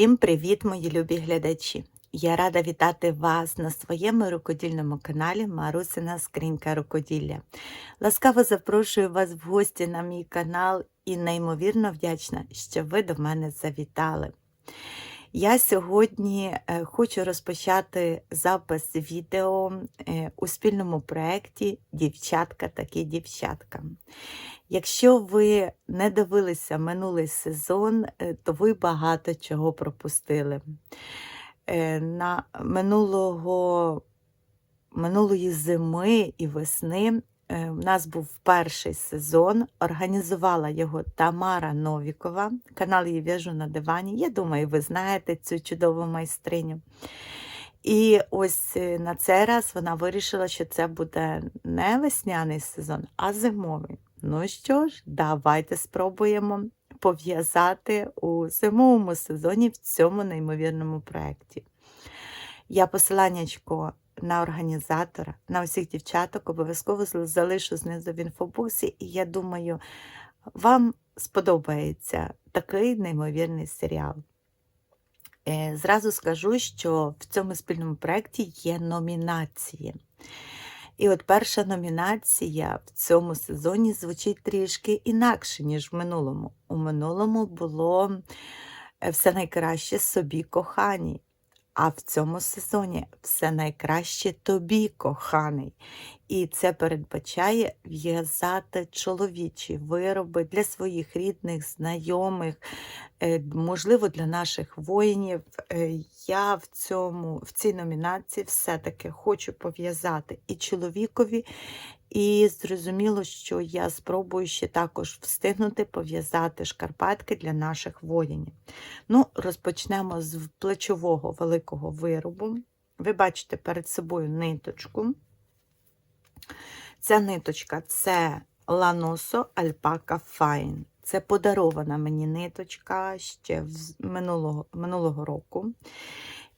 Усім привіт, мої любі глядачі! Я рада вітати вас на своєму рукодільному каналі Марусина Скринька Рукоділля. Ласкаво запрошую вас в гості на мій канал і неймовірно вдячна, що ви до мене завітали. Я сьогодні е, хочу розпочати запис відео е, у спільному проєкті Дівчатка такі дівчатка. Якщо ви не дивилися минулий сезон, е, то ви багато чого пропустили. На минулого, минулої зими і весни е, в нас був перший сезон. Організувала його Тамара Новікова. Канал її в'яжу на дивані. Я думаю, ви знаєте цю чудову майстриню. І ось е, на цей раз вона вирішила, що це буде не весняний сезон, а зимовий. Ну що ж, давайте спробуємо пов'язати у зимовому сезоні в цьому неймовірному проєкті. Я посиланнячко на організатора, на усіх дівчаток обов'язково залишу знизу в інфобоксі, і я думаю, вам сподобається такий неймовірний серіал. Е, Зразу скажу, що в цьому спільному проєкті є номінації. І от перша номінація в цьому сезоні звучить трішки інакше, ніж в минулому. У минулому було е, все найкраще собі коханій. А в цьому сезоні все найкраще тобі, коханий. І це передбачає в'язати чоловічі вироби для своїх рідних, знайомих, е, можливо, для наших воїнів. Е, Я в, цьому, в цій номінації все-таки хочу пов'язати і чоловікові, і зрозуміло, що я спробую ще також встигнути пов'язати шкарпетки для наших воїнів. Ну, Розпочнемо з плечового великого виробу. Ви бачите перед собою ниточку. Ця ниточка це Lanoso Alpaca Fine. Це подарована мені ниточка ще минулого, минулого року.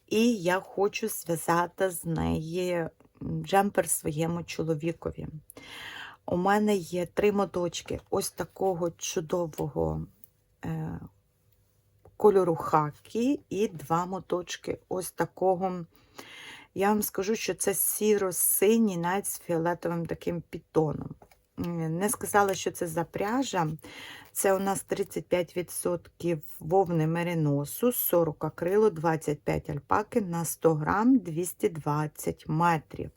І я хочу зв'язати з неї джемпер своєму чоловікові. У мене є три моточки ось такого чудового е, кольору хакі, і два моточки ось такого. Я вам скажу, що це сіро-синій, навіть з фіолетовим таким підтоном. Не сказала, що це за пряжа. Це у нас 35% вовни мериносу, 40 акрилу, 25 альпаки на 100 грам 220 метрів.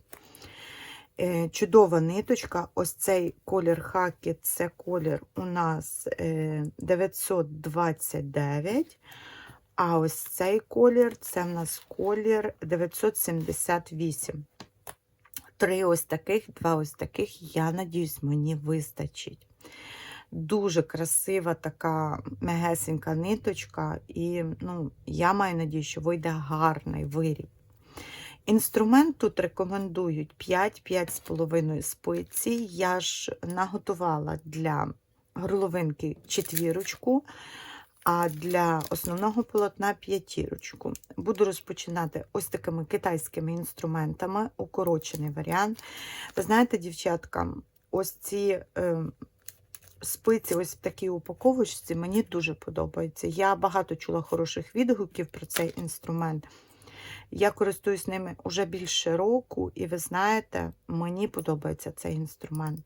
Е, Чудова ниточка. Ось цей колір хакі, це колір у нас е, 929. А ось цей колір це в нас колір 978. Три ось таких, два ось таких, я надіюсь, мені вистачить. Дуже красива така мегесенька ниточка, і ну, я маю надію, що вийде гарний виріб. Інструмент тут рекомендують 5-5,5 спиці. Я ж наготувала для горловинки четвірочку, а для основного полотна п'ятірочку. Буду розпочинати ось такими китайськими інструментами, укорочений варіант. Ви знаєте, дівчатка, ось ці е, спиці, ось в такій упаковочці, мені дуже подобаються. Я багато чула хороших відгуків про цей інструмент. Я користуюсь ними вже більше року, і ви знаєте, мені подобається цей інструмент.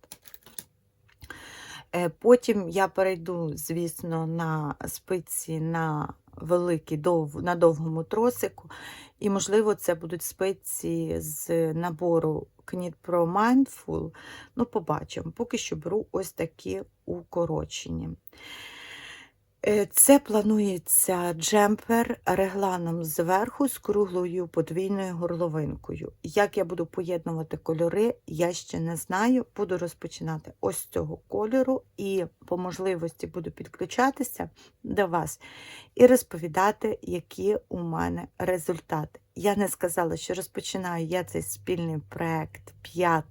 Е, Потім я перейду, звісно, на спиці на великий, дов, на довгому тросику. І, можливо, це будуть спиці з набору Knit Pro Mindful. Ну, побачимо. Поки що беру ось такі укорочені. Е, Це планується джемпер регланом зверху з круглою подвійною горловинкою. Як я буду поєднувати кольори, я ще не знаю. Буду розпочинати ось цього кольору і по можливості буду підключатися до вас і розповідати, які у мене результати. Я не сказала, що розпочинаю я цей спільний проект 5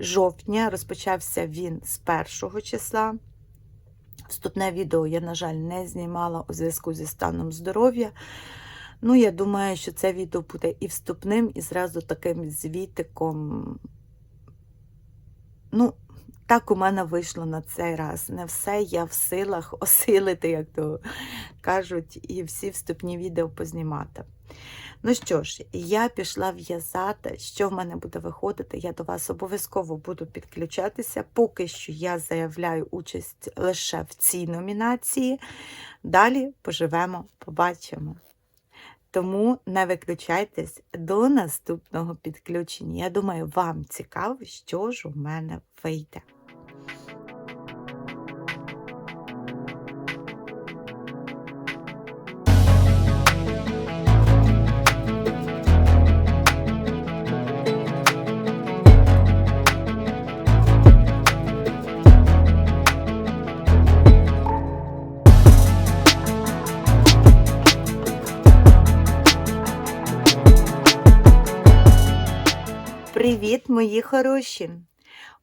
жовтня. Розпочався він з 1 числа. Вступне відео я, на жаль, не знімала у зв'язку зі станом здоров'я. Ну, я думаю, що це відео буде і вступним, і зразу таким звітиком. Ну, так у мене вийшло на цей раз. Не все я в силах осилити, як то кажуть, і всі вступні відео познімати. Ну що ж, я пішла в'язати. Що в мене буде виходити? Я до вас обов'язково буду підключатися. Поки що я заявляю участь лише в цій номінації. Далі поживемо, побачимо. Тому не виключайтесь до наступного підключення. Я думаю, вам цікаво, що ж у мене вийде. Мої хороші!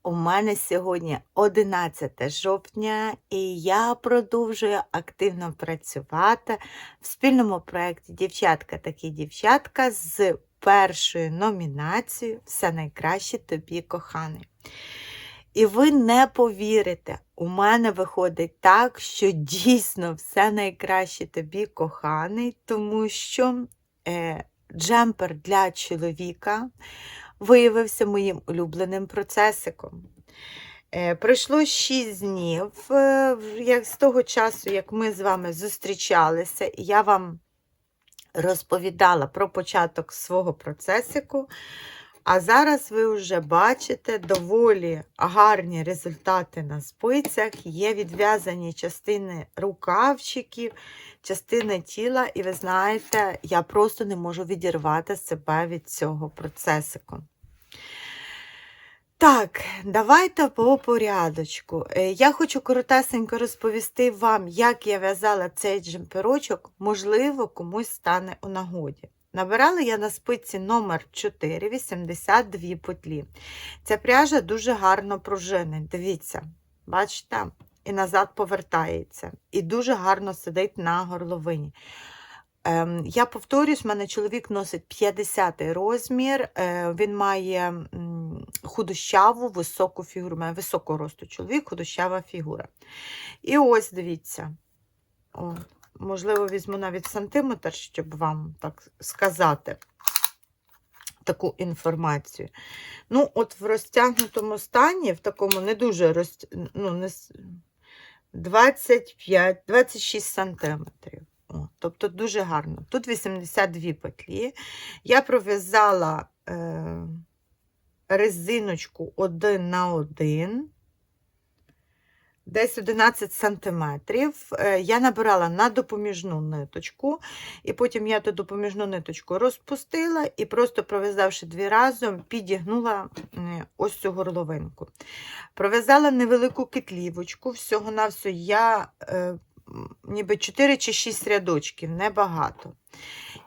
У мене сьогодні 11 жовтня, і я продовжую активно працювати в спільному проєкті Дівчатка такі дівчатка з першою номінацією Все найкраще тобі, коханий. І ви не повірите, у мене виходить так, що дійсно все найкраще тобі, коханий, тому що е, джемпер для чоловіка виявився моїм улюбленим процесиком. Е, Пройшло 6 днів е, з того часу, як ми з вами зустрічалися, і я вам розповідала про початок свого процесику. А зараз ви вже бачите доволі гарні результати на спицях. Є відв'язані частини рукавчиків, частини тіла, і ви знаєте, я просто не можу відірвати себе від цього процесику. Так, давайте по порядочку. Е, Я хочу коротесенько розповісти вам, як я в'язала цей джемперочок, можливо, комусь стане у нагоді. Набирала я на спиці номер 4, 82 петлі. Ця пряжа дуже гарно пружинить. Дивіться, бачите? І назад повертається. І дуже гарно сидить на горловині. Ем, я повторюсь, в мене чоловік носить 50 розмір, е, він має худощаву, високу фігуру, має високого росту чоловік, худощава фігура. І ось дивіться. О, можливо, візьму навіть сантиметр, щоб вам так сказати таку інформацію. Ну, от в розтягнутому стані, в такому не дуже роз... ну, не... 25-26 сантиметрів. О, тобто дуже гарно. Тут 82 петлі. Я пров'язала е, резиночку один на один, десь 11 сантиметрів. Е, я набирала на допоміжну ниточку, і потім я ту допоміжну ниточку розпустила і просто пров'язавши дві разом, підігнула ось цю горловинку. Пров'язала невелику китлівочку, всього-навсього я е, ніби 4 чи 6 рядочків, небагато.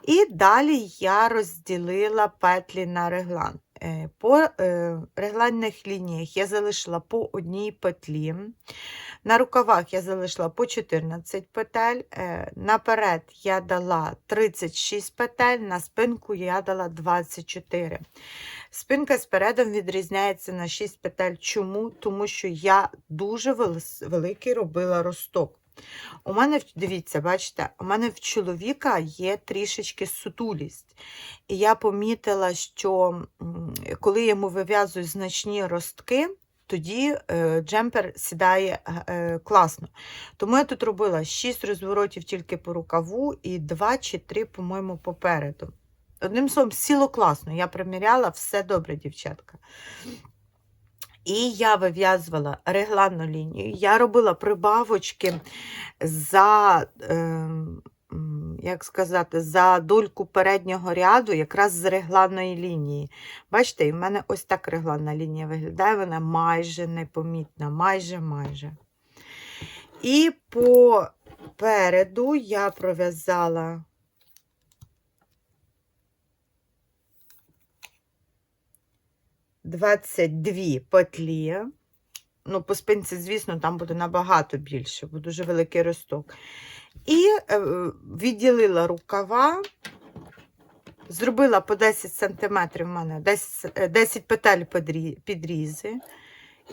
І далі я розділила петлі на реглан. Е, По е, регланних лініях я залишила по одній петлі. На рукавах я залишила по 14 петель. е, Наперед я дала 36 петель, на спинку я дала 24. Спинка з передом відрізняється на 6 петель. Чому? Тому що я дуже великий робила росток. У мене, дивіться, бачите, у мене в чоловіка є трішечки сутулість. І я помітила, що коли йому вив'язую значні ростки, тоді е, джемпер сідає е, класно. Тому я тут робила 6 розворотів тільки по рукаву і 2 чи 3, по-моєму, попереду. Одним словом, сіло класно. Я приміряла, все добре, дівчатка. І я вив'язувала регланну лінію. Я робила прибавочки за, е, як сказати, за дольку переднього ряду, якраз з регланної лінії. Бачите, і в мене ось так регланна лінія виглядає, вона майже непомітна, майже майже. І попереду я пров'язала Двадцять дві петлі. Ну, по спинці, звісно, там буде набагато більше, бо дуже великий росток. І е, відділила рукава, зробила по 10 см, в мене 10, е, 10 петель підрізи.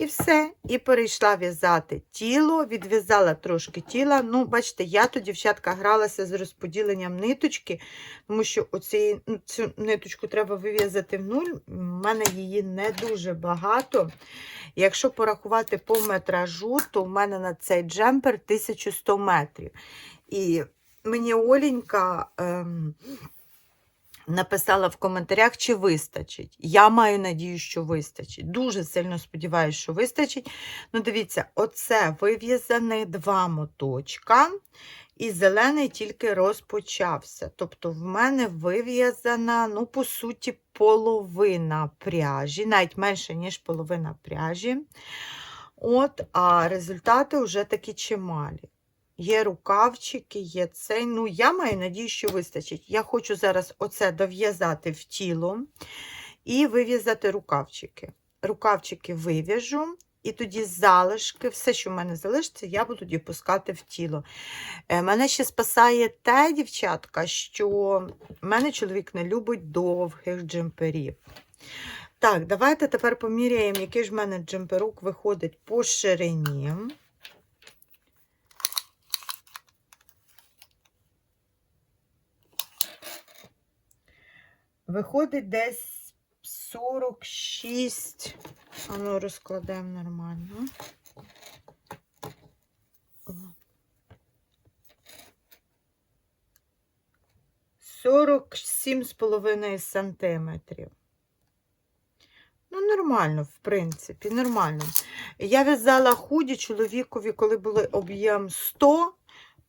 І все. І перейшла в'язати тіло, відв'язала трошки тіла. Ну, бачите, я тут, дівчатка, гралася з розподіленням ниточки, тому що оці, ну, цю ниточку треба вив'язати в нуль. У мене її не дуже багато. Якщо порахувати по метражу, то в мене на цей джемпер 1100 метрів. І мені Оленька ем, написала в коментарях, чи вистачить. Я маю надію, що вистачить. Дуже сильно сподіваюся, що вистачить. Ну, дивіться, оце вив'язані два моточка, і зелений тільки розпочався. Тобто, в мене вив'язана, ну, по суті, половина пряжі, навіть менше, ніж половина пряжі. От, а результати вже такі чималі. Є рукавчики, є цей. Ну, я маю надію, що вистачить. Я хочу зараз оце дов'язати в тіло і вив'язати рукавчики. Рукавчики вив'яжу, і тоді залишки, все, що в мене залишиться, я буду тоді пускати в тіло. Е, Мене ще спасає те, дівчатка, що в мене чоловік не любить довгих джемперів. Так, давайте тепер поміряємо, який ж в мене джемперок виходить по ширині. Виходить десь 46. А ну розкладемо нормально. О. 47,5 сантиметрів. Ну, нормально, в принципі, нормально. Я в'язала худі чоловікові, коли були об'єм 100,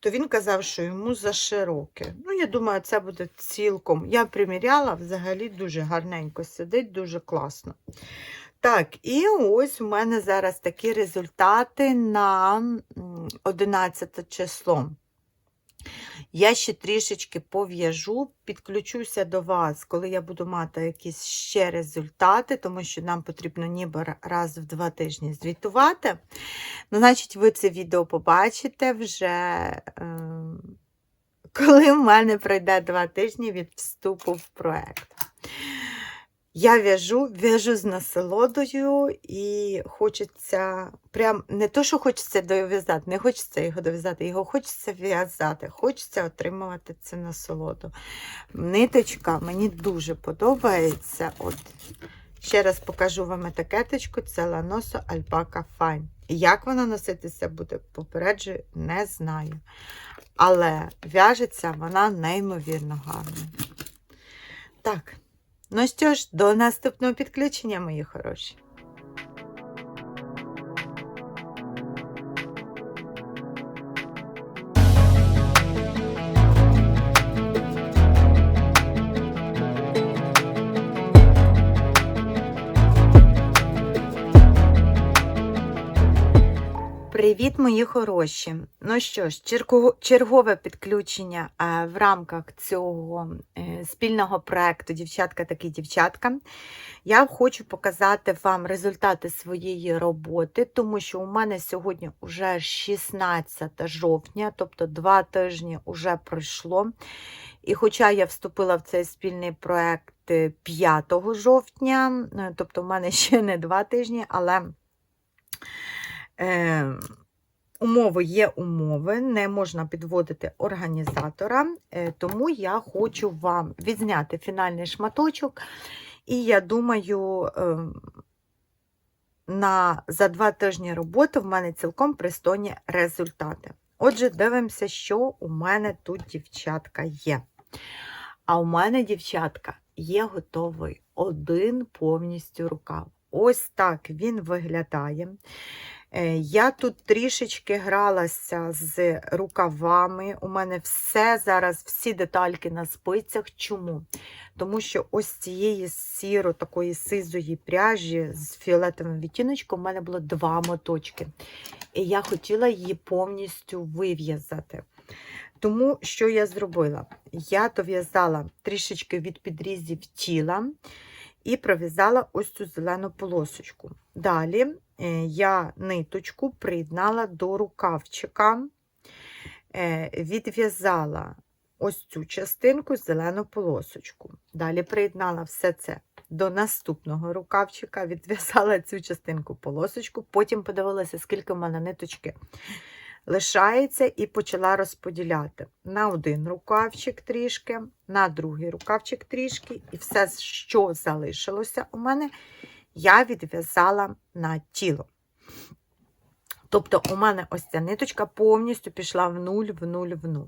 то він казав, що йому за широке. Ну, я думаю, це буде цілком. Я приміряла, взагалі дуже гарненько сидить, дуже класно. Так, і ось у мене зараз такі результати на 11 число. Я ще трішечки пов'яжу, підключуся до вас, коли я буду мати якісь ще результати, тому що нам потрібно ніби раз в два тижні звітувати. Ну, значить, ви це відео побачите вже, е, коли в мене пройде два тижні від вступу в проект. Я в'яжу, в'яжу з насолодою і хочеться прям не то, що хочеться дов'язати, не хочеться його дов'язати, його хочеться в'язати, хочеться отримувати це насолоду. Ниточка мені дуже подобається. От ще раз покажу вам етикеточку, це Ланосо Альпака Fine. Як вона носитися буде, попереджую, не знаю. Але в'яжеться вона неймовірно гарно. Так. Ну що ж, до наступного підключення, мої хороші. Привіт, мої хороші! Ну що ж, чергове підключення е, в рамках цього е, спільного проекту Дівчатка такі дівчатка. Я хочу показати вам результати своєї роботи, тому що у мене сьогодні вже 16 жовтня, тобто два тижні вже пройшло. І хоча я вступила в цей спільний проект е, 5 жовтня, е, тобто в мене ще не два тижні, але. Умови є умови, не можна підводити організатора, е, тому я хочу вам відзняти фінальний шматочок, і я думаю, ем, на, за два тижні роботи в мене цілком пристойні результати. Отже, дивимося, що у мене тут дівчатка є. А у мене, дівчатка, є готовий один повністю рукав. Ось так він виглядає. Е, Я тут трішечки гралася з рукавами. У мене все зараз, всі детальки на спицях. Чому? Тому що ось цієї сіро такої сизої пряжі з фіолетовим відтіночком у мене було два моточки. І я хотіла її повністю вив'язати. Тому що я зробила? Я дов'язала трішечки від підрізів тіла і пров'язала ось цю зелену полосочку. Далі я ниточку приєднала до рукавчика, е, відв'язала ось цю частинку зелену полосочку. Далі приєднала все це до наступного рукавчика, відв'язала цю частинку полосочку, потім подивилася, скільки в мене ниточки лишається, і почала розподіляти. На один рукавчик трішки, на другий рукавчик трішки, і все, що залишилося у мене, я відв'язала на тіло. Тобто, у мене ось ця ниточка повністю пішла в нуль, в нуль, в нуль.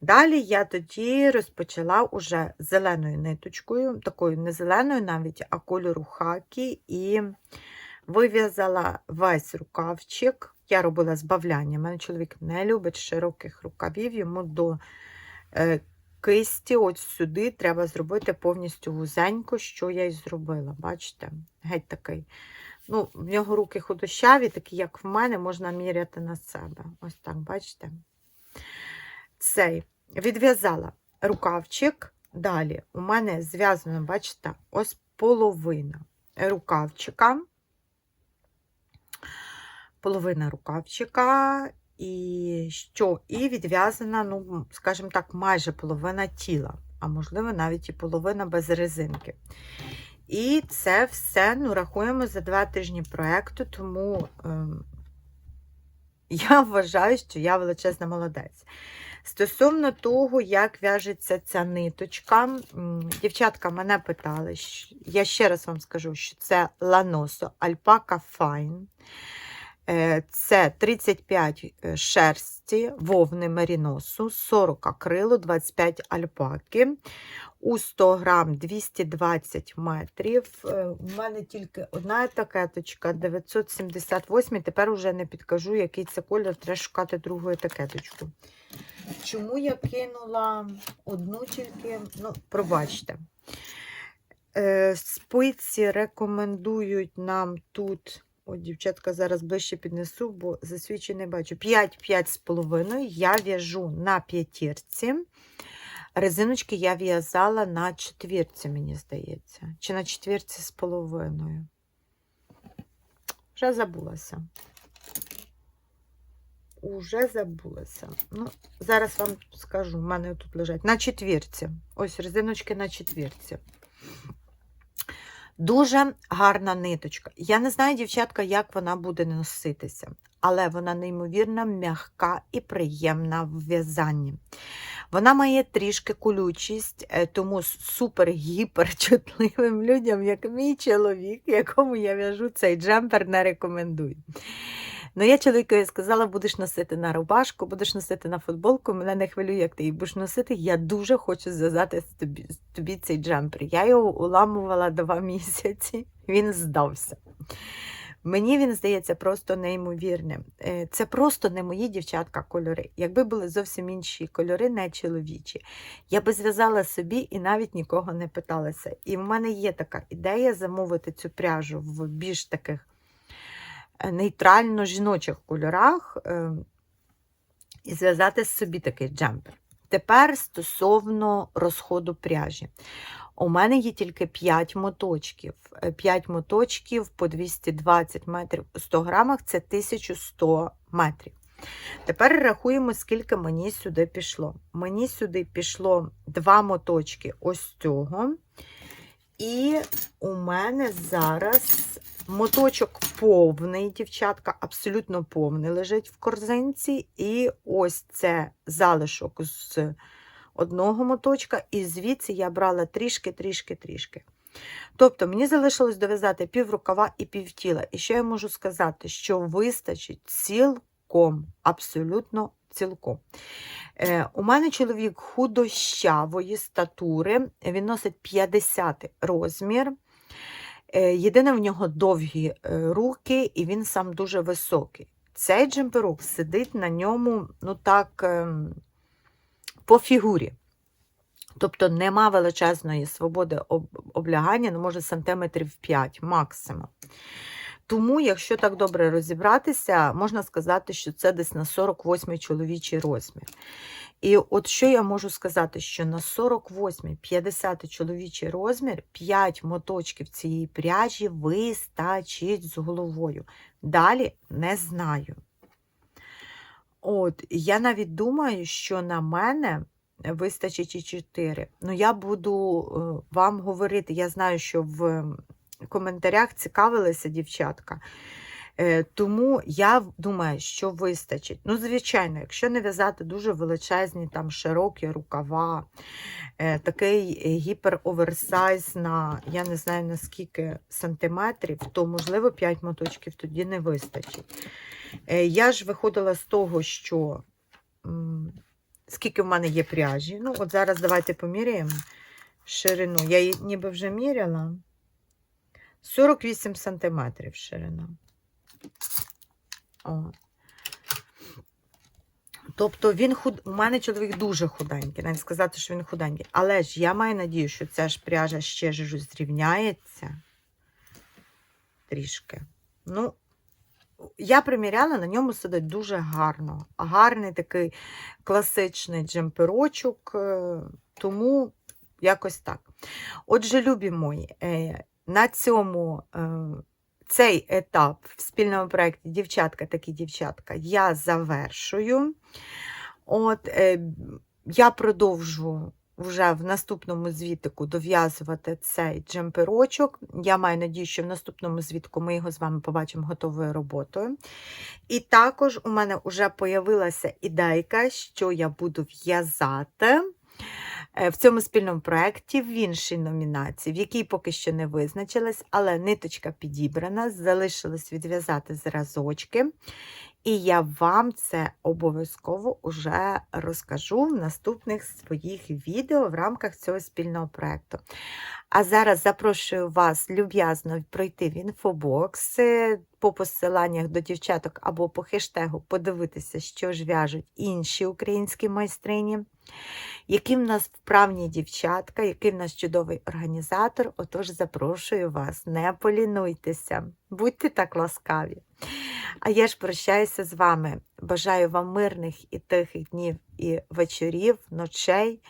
Далі я тоді розпочала уже зеленою ниточкою, такою не зеленою навіть, а кольору хакі, і вив'язала весь рукавчик. Я робила збавляння. У мене чоловік не любить широких рукавів, йому до е, кисті, от сюди, треба зробити повністю вузенько, що я й зробила. Бачите? Геть такий. Ну, В нього руки худощаві, такі, як в мене, можна міряти на себе. Ось так, бачите? Цей відв'язала рукавчик. Далі у мене зв'язано, бачите, ось половина рукавчика. Половина рукавчика, і що? І відв'язана, ну, скажімо так, майже половина тіла, а можливо, навіть і половина без резинки. І це все ну, рахуємо за два тижні проєкту, тому е, я вважаю, що я величезна молодець. Стосовно того, як в'яжеться ця ниточка, дівчатка мене питали, я ще раз вам скажу, що це Lanoso Alpaca Fine. Е, Це 35 е, шерсті, вовни меріносу, 40 акрилу, 25 альпаки. У 100 грам 220 метрів. Е, У мене тільки одна етикеточка 978. Тепер вже не підкажу, який це кольор, треба шукати другу етикеточку. Чому я кинула одну тільки, ну, пробачте. Спиці рекомендують нам тут. От, дівчатка, зараз ближче піднесу, бо засвідчень не бачу. 5-5,5 я в'яжу на п'ятірці. Резиночки я в'язала на четвірці, мені здається. Чи на четвірці з половиною. Вже забулася. Уже забулася. Ну, Зараз вам скажу, в мене тут лежать на четвірці. Ось резиночки на четвірці. Дуже гарна ниточка. Я не знаю, дівчатка, як вона буде носитися, але вона неймовірно м'яка і приємна в в'язанні. Вона має трішки колючість, е, тому супер-гіпер-чутливим людям, як мій чоловік, якому я в'яжу цей джемпер, не рекомендую. Ну, я чоловікові сказала, будеш носити на рубашку, будеш носити на футболку, мене не хвилює, як ти її будеш носити. Я дуже хочу зв'язати тобі, тобі цей джемпер. Я його уламувала два місяці, він здався. Мені він здається просто неймовірним. Е, це просто не мої дівчатка кольори. Якби були зовсім інші кольори, не чоловічі, я би зв'язала собі і навіть нікого не питалася. І в мене є така ідея замовити цю пряжу в більш таких нейтрально жіночих кольорах е, і зв'язати собі такий джемпер. Тепер стосовно розходу пряжі. У мене є тільки 5 моточків. 5 е, моточків по 220 метрів у 100 грамах це 1100 метрів. Тепер рахуємо, скільки мені сюди пішло. Мені сюди пішло 2 моточки ось цього. І у мене зараз Моточок повний, дівчатка, абсолютно повний лежить в корзинці. І ось це залишок з одного моточка, і звідси я брала трішки-трішки-трішки. Тобто, мені залишилось дов'язати пів рукава і пів тіла. І що я можу сказати, що вистачить цілком, абсолютно цілком. Е, У мене чоловік худощавої статури, він носить 50 розмір. Е, єдине в нього довгі е, руки, і він сам дуже високий. Цей джемперок сидить на ньому, ну так, ем, по фігурі. Тобто нема величезної свободи облягання, ну, може, сантиметрів 5 максимум. Тому, якщо так добре розібратися, можна сказати, що це десь на 48 чоловічий розмір. І от що я можу сказати, що на 48-50 чоловічий розмір 5 моточків цієї пряжі вистачить з головою. Далі не знаю. От, Я навіть думаю, що на мене вистачить і 4. Ну, я буду е, вам говорити. Я знаю, що в коментарях цікавилися дівчатка. Е, Тому я думаю, що вистачить. Ну, звичайно, якщо не в'язати дуже величезні, там широкі рукава, е, такий гіпероверсайз на я не знаю на скільки сантиметрів, то можливо 5 моточків тоді не вистачить. Е, Я ж виходила з того, що скільки в мене є пряжі. Ну, от зараз давайте поміряємо ширину. Я її ніби вже міряла. 48 сантиметрів ширина. О. Тобто він худ... у мене чоловік дуже худенький, навіть сказати, що він худенький. Але ж я маю надію, що ця ж пряжа ще ж зрівняється трішки. Ну, я приміряла, на ньому сидить дуже гарно. Гарний такий класичний джемперочок, е, тому якось так. Отже, любі мої, е, на цьому е, цей етап в спільному проєкті Дівчатка такі дівчатка я завершую. От, е, я продовжу вже в наступному звітику дов'язувати цей джемперочок. Я маю надію, що в наступному звітку ми його з вами побачимо готовою роботою. І також у мене вже появилася ідейка, що я буду в'язати в цьому спільному проєкті в іншій номінації, в якій поки що не визначилась, але ниточка підібрана, залишилось відв'язати зразочки. І я вам це обов'язково уже розкажу в наступних своїх відео в рамках цього спільного проєкту. А зараз запрошую вас люб'язно пройти в інфобокс е, по посиланнях до дівчаток або по хештегу подивитися, що ж в'яжуть інші українські майстрині. Які в нас вправні дівчатка, який в нас чудовий організатор. Отож, запрошую вас, не полінуйтеся, будьте так ласкаві. А я ж прощаюся з вами. Бажаю вам мирних і тихих днів і вечорів, ночей.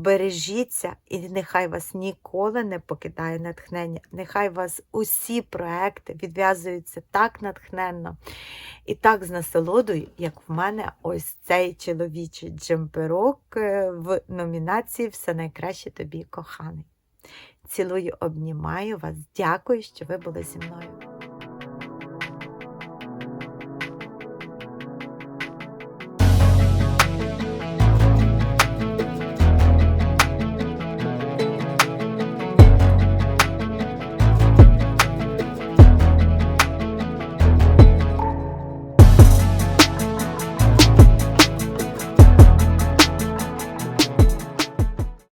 Бережіться, і нехай вас ніколи не покидає натхнення. Нехай вас усі проекти відв'язуються так натхненно і так з насолодою, як в мене ось цей чоловічий джемперок е, в номінації Все найкраще тобі, коханий. Цілую, обнімаю вас. Дякую, що ви були зі мною.